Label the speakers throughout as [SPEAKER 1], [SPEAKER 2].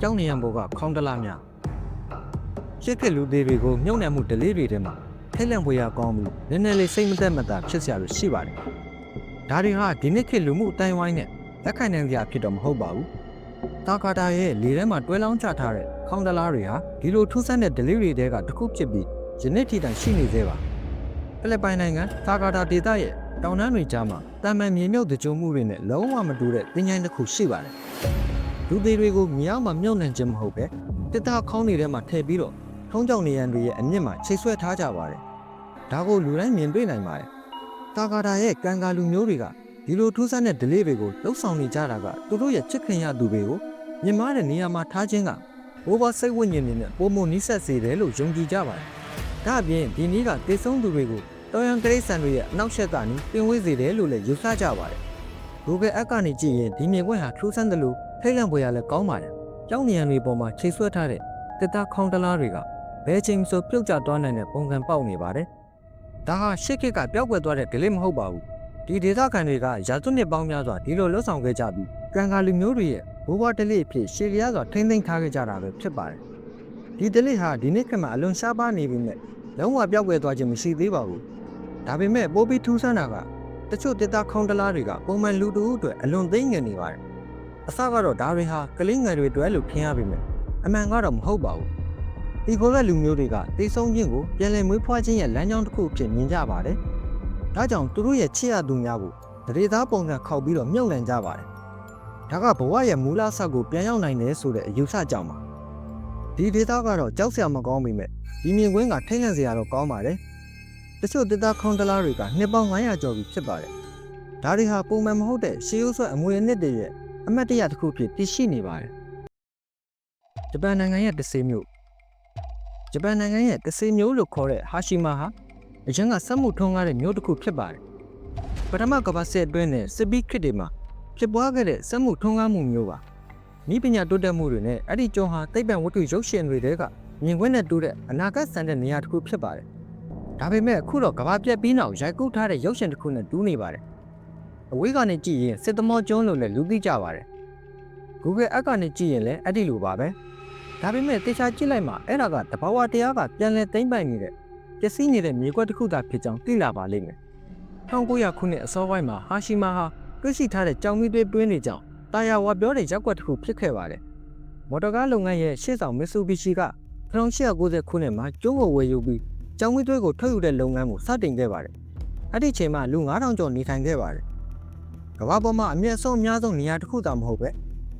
[SPEAKER 1] ကြောင်းနေရံဘောကခေါင်းတလားများရှစ်ခက်လူသေးတွေကိုမြုပ်နှံမှုဒလေးတွေထဲမှာထိတ်လန့်ဖွယ်ရကောင်းမှုနည်းနည်းလေးစိတ်မသက်မသာဖြစ်စရာလို့ရှိပါတယ်ဒါတွေဟာဒီနေ့ခေတ်လူမှုအတိုင်းဝိုင်းနဲ့လက်ခံနိုင်စရာဖြစ်တော့မဟုတ်ပါဘူးတာကာတာရဲ့လေထဲမှာတွဲလောင်းချထားတဲ့ခေါင်းတလားတွေဟာဒီလိုထူးဆန်းတဲ့ delivery တွေကတစ်ခုဖြစ်ပြီးယနေ့ထိတိုင်ရှိနေသေးပါဖိလစ်ပိုင်နိုင်ငံတာကာတာဒေသရဲ့တောင်တန်းတွေကြားမှာတာမန်မြေမြုပ်တကြုံမှုတွေနဲ့လုံးဝမတူတဲ့တင်ញိုင်းတစ်ခုရှိပါတယ် လူသေးတွေကိုမြောက်မှာမြုပ်နှံခြင်းမဟုတ်ပဲတစ်သားခေါင်းတွေထဲမှာထည့်ပြီးတော့ထုံးကြောင်နေရန်တွေရဲ့အမြင့်မှာချိတ်ဆွဲထားကြပါတယ်ဒါကိုလူတိုင်းမြင်တွေ့နိုင်ပါတယ်တာကာတာရဲ့ကန်ကာလူမျိုးတွေကဒီလိုထူးဆန်းတဲ့ delay တွေကိုလှုပ်ဆောင်နေကြတာကသူတို့ရဲ့ချစ်ခင်ရသူတွေကိုမြင်မာတဲ့နေရာမှာထားခြင်းကဘိုးဘစိတ်ဝိညာဉ်တွေနဲ့ပုံမနီးဆက်စေတယ်လို့ယုံကြည်ကြပါတယ်။ဒါအပြင်ဒီနည်းကတေဆုံးသူတွေကိုတော်ရန်တိရစ္ဆာန်တွေရဲ့အနောက်ရှက်ကနေပြင်ဝေးစေတယ်လို့လည်းယူဆကြပါတယ်။ Google App ကနေကြည့်ရင်ဒီမြင်ကွက်ဟာထူးဆန်းတယ်လို့ ထိတ်လန့်ဖွယ်ရလဲကောင်းပါတယ်။ကျောင်းနေရံတွေပေါ်မှာချိန်ဆွဲထားတဲ့တစ်သားခေါင်းတလားတွေကဘယ်ချိန်ဆိုပြုတ်ကျသွားနိုင်တဲ့ပုံစံပေါက်နေပါတယ်။ဒါဟာရှစ်ခစ်ကပျောက်ကွယ်သွားတဲ့ delay မဟုတ်ပါဘူး။ဒီဒေသခံတွေကရာစုနှစ်ပေါင်းများစွာဒီလိုလှုပ်ဆောင်ခဲ့ကြပြီးကံကာလူမျိုးတွေရဲ့ဘိုးဘွားတလေးအဖြစ်ရှေလျားစွာထိမ့်သိမ်းထားခဲ့ကြတာပဲဖြစ်ပါတယ်။ဒီတလေးဟာဒီနေ့ခေတ်မှာအလွန်ရှားပါးနေပြီမဲ့လုံးဝပျောက်ကွယ်သွားခြင်းမရှိသေးပါဘူး။ဒါပေမဲ့ပိုးပြီးထူးဆန်းတာကတချို့တစ်သားခေါင်းတလားတွေကပုံမှန်လူတူအတွက်အလွန်သိငယ်နေပါတယ်။ အစကတော့ဒါတွေဟာကလေးငယ်တွေအတွက်လို့ထင်ရပေမဲ့အမှန်ကတော့မဟုတ်ပါဘူး။ဒီကိုယ်ကလူမျိုးတွေကတိတ်ဆုံးခြင်းကိုပြန်လည်မွေးဖွားခြင်းရဲ့လမ်းကြောင်းတစ်ခုအဖြစ်မြင်ကြပါတယ်။ဒါကြောင့်သူတို့ရဲ့ချစ်ရသူများကိုတရေသားပုံစံခောက်ပြီးတော့မြုပ်နှံကြပါတယ်။ဒါကဘဝရဲ့မူလဆောက်ကိုပြန်ရောက်နိုင်တယ်ဆိုတဲ့အယူဆကြောင့်ပါ။ဒီဒေသကတော့ကြောက်စရာမကောင်းပေမဲ့ဒီမြင်ကွင်းကထိတ်လန့်စရာတော့ကောင်းပါတယ်။တချို့ဒေသခွန်တလားတွေကနှစ်ပေါင်း900ကျော်ပြီဖြစ်ပါတယ်။ဒါတွေဟာပုံမှန်မဟုတ်တဲ့ရှေးရိုးဆွဲအမွေအနှစ်တွေရဲ့ အမတ်တရတစ်ခုဖြစ်တည်ရှိနေပါတယ်။ဂျပန်နိုင်ငံရဲ့တဆေမြို့ဂျပန်နိုင်ငံရဲ့တဆေမြို့လို့ခေါ်တဲ့ဟာရှိမာဟာအရင်ကစက်မှုထုံးကားတဲ့မြို့တစ်ခုဖြစ်ပါတယ်။ပထမကမ္ဘာစစ်အတွင်းနဲ့စစ်ဘီခစ်တွေမှာဖြစ်ပွားခဲ့တဲ့စက်မှုထုံးကားမှုမျိုးပါ။ဤပညာတိုးတက်မှုတွေနဲ့အဲ့ဒီကျော်ဟာသိပ္ပံဝတ္ထုရုပ်ရှင်တွေတဲကမြင်ကွင်းနဲ့တူတဲ့အနာဂတ်ဆန်တဲ့နေရာတစ်ခုဖြစ်ပါတယ်။ဒါပေမဲ့အခုတော့ကမ္ဘာပြက်ပြီးနောက်ရိုက်ကူးထားတဲ့ရုပ်ရှင်တစ်ခုနဲ့တူးနေပါတယ်။ အဝေးကနေကြည့်ရင်စစ်သမောကျွန်းလို့လည်းလူသိကြပါတယ်။ Google App ကနေကြည့်ရင်လည်းအဲ့ဒီလိုပါပဲ။ဒါပေမဲ့တေချာကြည့်လိုက်မှအဲ့ဒါကတဘာဝတရားကပြန်လဲသိမ့်ပိုင်နေတဲ့ပျက်စီးနေတဲ့မြေကွက်တစ်ခုသာဖြစ်ကြောင်းသိလာပါလိမ့်မယ်။1900ခုနှစ်အစောပိုင်းမှာဟာရှိမာဟာတွေ့ရှိထားတဲ့ကြောင်မီသွေးတွင်းတွေကြောင့်တာယာဝါပြောတဲ့ရက်ကွက်တစ်ခုဖြစ်ခဲ့ပါတယ်။မော်တော်ကားလုပ်ငန်းရဲ့ရှေ့ဆောင်မစ်ဆူဘီရှီက1890ခုနှစ်မှာကျွန်းကိုဝယ်ယူပြီးကြောင်မီသွေးကိုထုတ်ယူတဲ့လုပ်ငန်းကိုစတင်ခဲ့ပါတယ်။အဲ့ဒီချိန်မှာလူ9000ကျော်နေထိုင်ခဲ့ပါတယ်။ ကမ္ဘာပေါ်မှာအမြင့်ဆုံးအများဆုံးနေရာတစ်ခုသာမဟုတ်ပဲ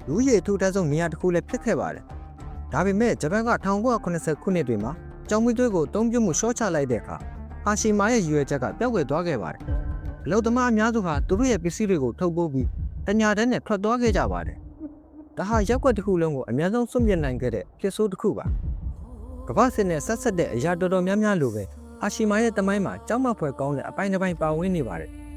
[SPEAKER 1] လူရည်ထူထပ်ဆုံးနေရာတစ်ခုလည်းဖြစ်ခဲ့ပါတယ်။ဒါပေမဲ့ဂျပန်က1980ခုနှစ်တွေမှာကြောင်မီသွေးကိုအသုံးပြုမှုရှော့ချလိုက်တဲ့အခါဟာရှိမာရဲ့ရည်ရွယ်ချက်ကပျောက်ကွယ်သွားခဲ့ပါတယ်။အလုသမားအများစုဟာသူတို့ရဲ့ပစ္စည်းတွေကိုထုတ်ပိုးပြီးတညာတန်းနဲ့ထွက်သွားခဲ့ကြပါတယ်။ဒါဟာရက်ကွက်တစ်ခုလုံးကိုအများဆုံးစွန့်ပစ်နိုင်ခဲ့တဲ့ဖြစ်ဆိုးတစ်ခုပါ။ကမ္ဘာစစ်နဲ့ဆက်ဆက်တဲ့အရာတော်တော်များများလိုပဲအာရှိမာရဲ့တမိုင်းမှာကြောက်မဖွယ်ကောင်းတဲ့အပိုင်းတစ်ပိုင်းပါဝင်နေပါတယ်။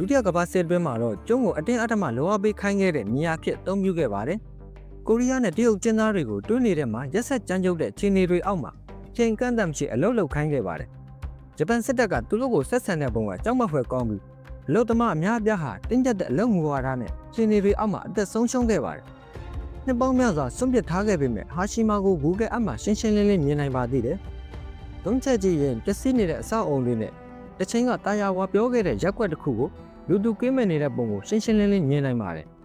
[SPEAKER 1] ဒုတိယကမ္ဘာစစ်တွင်းမှာတော့ကျုံးကိုအတင်းအဓမ္မလောအပေးခိုင်းခဲ့တဲ့နေရာဖြစ်အသုံးပြုခဲ့ပါတယ်။ကိုရီးယားနဲ့တရုတ်ကျင်းသားတွေကိုတွင်းနေတဲ့မှာရက်ဆက်ကြမ်းကြုတ်တဲ့ခြေနေတွေအောက်မှာချိန်ကန့်တန့်ချေအလုတ်လုတ်ခိုင်းခဲ့ပါတယ်။ဂျပန်စစ်တပ်ကသူတို့ကိုဆက်ဆံတဲ့ပုံကကြောက်မဖွယ်ကောင်းပြီးအလုတ်သမားအများအပြားဟာတင်းကျပ်တဲ့အလုတ်ငူဝါဒနဲ့ခြေနေတွေအောက်မှာအသက်ဆုံးရှုံးခဲ့ပါတယ်။နှစ်ပေါင်းများစွာဆွန့်ပစ်ထားခဲ့ပေမဲ့ဟာရှိမာကို Google App မှာရှင်းရှင်းလင်းလင်းမြင်နိုင်ပါသေးတယ်။သုံးချက်ကြည့်ရင်ပျက်စီးနေတဲ့အဆောက်အုံတွေနဲ့တစ်ချိန်ကတာယာဝါပြောခဲ့တဲ့ရက်ွက်တစ်ခုကို လူသူကင်းမဲ့နေတဲ့ပုံကိုရှင်းရှင်းလင်းလင်းမြင်နိုင်ပါတယ်။